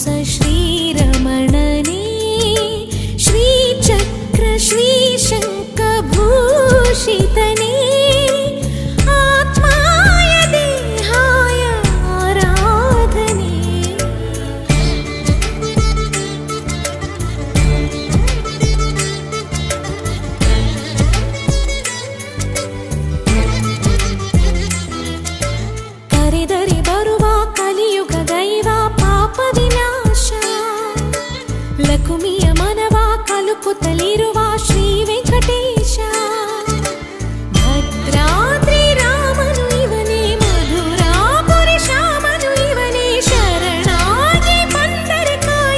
在身 లకుమిಯ మనవా కలుపు తలిరువ